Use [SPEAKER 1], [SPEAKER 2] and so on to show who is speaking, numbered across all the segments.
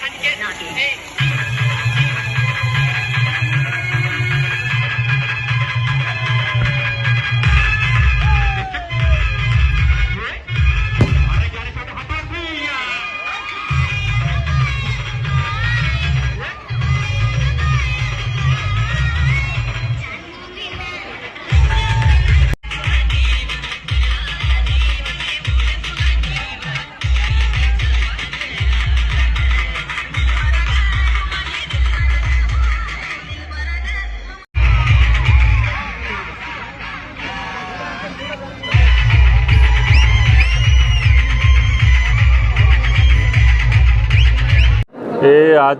[SPEAKER 1] अनिकेत हे आज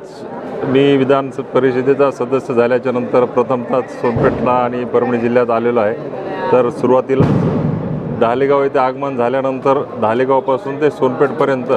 [SPEAKER 1] मी विधान परिषदेचा सदस्य झाल्याच्यानंतर प्रथमतः सोनपेठला आणि परभणी जिल्ह्यात आलेलो आहे. तर सुरुवातीला ढालेगाव येथे आगमन झाल्यानंतर ढालेगावपासून ते सोनपेठपर्यंत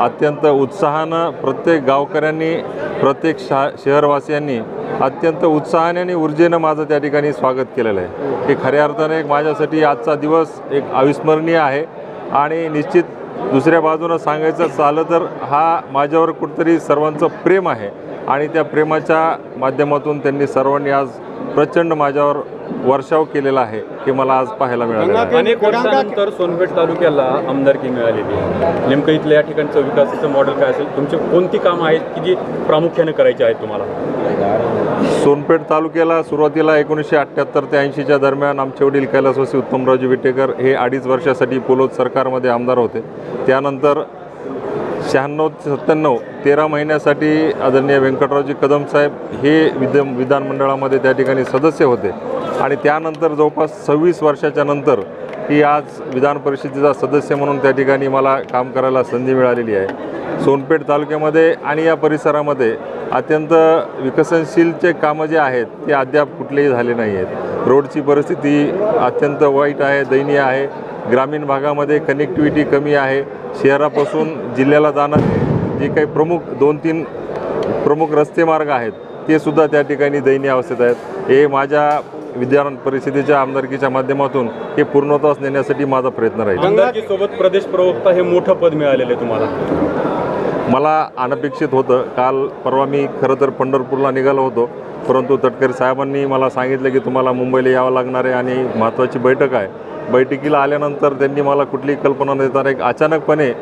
[SPEAKER 1] अत्यंत उत्साहानं प्रत्येक गावकऱ्यांनी प्रत्येक शा शहरवासियांनी अत्यंत उत्साहाने आणि ऊर्जेनं माझं त्या ठिकाणी स्वागत केलेलं आहे. हे खऱ्या अर्थाने एक माझ्यासाठी आजचा दिवस एक अविस्मरणीय आहे. आणि निश्चित दुसऱ्या बाजूनं सांगायचं झालं तर हा माझ्यावर कुठंतरी सर्वांचं प्रेम आहे. आणि त्या प्रेमाच्या माध्यमातून त्यांनी सर्वांनी आज प्रचंड माझ्यावर वर्षाव केलेला आहे की मला आज पाहायला मिळालेलं आहे.
[SPEAKER 2] अनेक वर्षानंतर सोनपेठ तालुक्याला आमदारकी मिळालेली आहे. नेमकं इथलं या ठिकाणचं विकासाचं मॉडेल काय असेल? तुमची कोणती कामं आहेत की जी प्रामुख्याने करायची आहेत तुम्हाला?
[SPEAKER 1] सोनपेठ तालुक्याला सुरुवातीला एकोणीसशे अठ्ठ्याहत्तर ते ऐंशीच्या दरम्यान आमचे वडील कैलासवासी उत्तमरावजी विटेकर हे अडीच वर्षासाठी पोलोद सरकारमध्ये आमदार होते. त्यानंतर शहाण्णव ते सत्त्याण्णव तेरा महिन्यासाठी आदरणीय व्यंकटरावजी कदमसाहेब हे विध विधानमंडळामध्ये त्या ठिकाणी सदस्य होते. आणि त्यानंतर जवळपास सव्वीस वर्षाच्या नंतर ही आज विधान परिषदेचा सदस्य म्हणून त्या ठिकाणी मला काम करायला संधी मिळालेली आहे. सोनपेठ तालुक्यामध्ये आणि या परिसरामध्ये अत्यंत विकसनशीलचे कामं जे आहेत ते अद्याप कुठलेही झाले नाही आहेत. रोडची परिस्थिती अत्यंत वाईट आहे दयनीय आहे. ग्रामीण भागामध्ये कनेक्टिव्हिटी कमी आहे. शहरापासून जिल्ह्याला जाणं जे काही प्रमुख दोन तीन प्रमुख रस्ते मार्ग आहेत ते सुद्धा त्या ठिकाणी दयनीय अवस्थेत आहेत. हे माझ्या विद्यान परिषदेच्या आमदारकीच्या माध्यमातून हे पूर्णत्वास नेण्यासाठी माझा प्रयत्न राहील.
[SPEAKER 2] सोबत प्रदेश प्रवक्ता हे मोठं पद मिळालेलं आहे तुम्हाला.
[SPEAKER 1] मला अनपेक्षित होतं. काल परवा मी खरं तर पंढरपूरला निघालो होतो. परंतु तटकरे साहेबांनी मला सांगितलं की तुम्हाला मुंबईला यावं लागणार आहे आणि महत्त्वाची बैठक आहे. बैठकीला आल्यानंतर त्यांनी मला कुठलीही कल्पना न देता एक अचानकपणे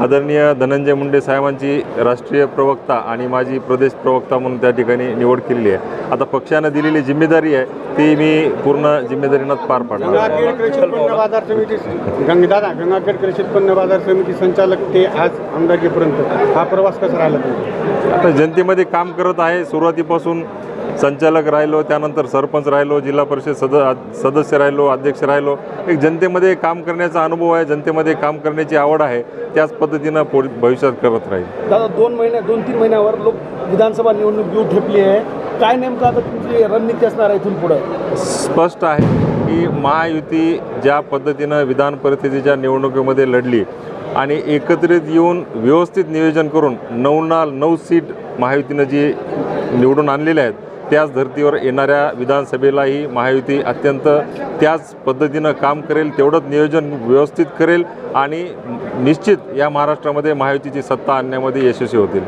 [SPEAKER 1] आदरणीय धनंजय मुंडे साहेबांची राष्ट्रीय प्रवक्ता आणि माझी प्रदेश प्रवक्ता म्हणून त्या ठिकाणी निवड केलेली आहे. आता पक्षानं दिलेली जिम्मेदारी आहे ती मी पूर्ण जिम्मेदारीनं पार पाडणार.
[SPEAKER 3] गंगाखेड कृषी उत्पन्न बाजार समिती संचालक ते आज आमदारकीपर्यंत हा प्रवास कसा राहिला
[SPEAKER 1] आता जनतेमध्ये काम करत आहे सुरुवातीपासून संचालक राहिलो त्यानंतर सरपंच राहिलो जिल्हा परिषद सद सदस्य राहिलो अध्यक्ष राहिलो. एक जनतेमध्ये काम करण्याचा अनुभव आहे जनतेमध्ये काम करण्याची आवड आहे त्याच पद्धतीनं पुढे भविष्यात करत राहील.
[SPEAKER 3] दादा दोन महिन्या दोन तीन महिन्यावर लोक विधानसभा निवडणूक येऊ ठेपली आहे. काय नेमकं आता तुमची रणनीती असणार आहे इथून पुढं?
[SPEAKER 1] स्पष्ट आहे की महायुती ज्या पद्धतीनं विधान परिषदेच्या निवडणुकीमध्ये लढली आणि एकत्रित येऊन व्यवस्थित नियोजन करून नऊ ना नऊ सीट महायुतीनं जी निवडून आणलेल्या आहेत त्याच धर्तीवर येणाऱ्या विधानसभेलाही महायुती अत्यंत त्याच पद्धतीनं काम करेल तेवढंच नियोजन व्यवस्थित करेल आणि निश्चित या महाराष्ट्रामध्ये महायुतीची सत्ता आणण्यामध्ये यशस्वी होतील.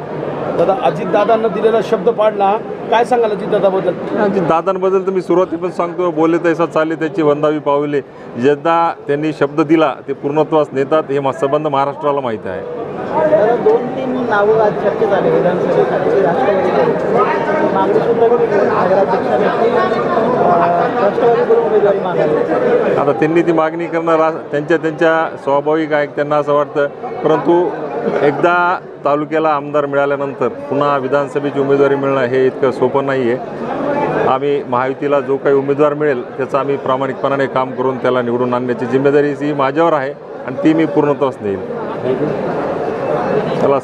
[SPEAKER 4] दादा अजितदादांना दिलेला शब्द पाडला. काय सांगाल अजितदादाबद्दल?
[SPEAKER 1] दादांबद्दल तर मी सुरुवाती पण सांगतो बोले तैसा चाले त्याची वंदावी पावले. ज्यांना त्यांनी शब्द दिला ते पूर्णत्वास नेतात हे मा- संबंध महाराष्ट्राला माहीत आहे.
[SPEAKER 5] दोन तीन नावं आज चर्चेत आले विधानसभेसाठी. राष्ट्रवादीकडून मागणी सुद्धा केली नगराध्यक्षासाठी अं, राष्ट्रवादीकडून उमेदवारी मागावी
[SPEAKER 1] आता त्यांनी ती मागणी करणं त्यांच्या त्यांच्या स्वाभाविक आहे त्यांना असं वाटतं. परंतु एकदा तालुक्याला आमदार मिळाल्यानंतर पुन्हा विधानसभेची उमेदवारी मिळणं हे इतकं सोपं नाही आहे आम्ही महायुतीला जो काही उमेदवार मिळेल त्याचं आम्ही प्रामाणिकपणाने काम करून त्याला निवडून आणण्याची जिम्मेदारी ही माझ्यावर आहे आणि ती मी पूर्णत्वास देईल त्याला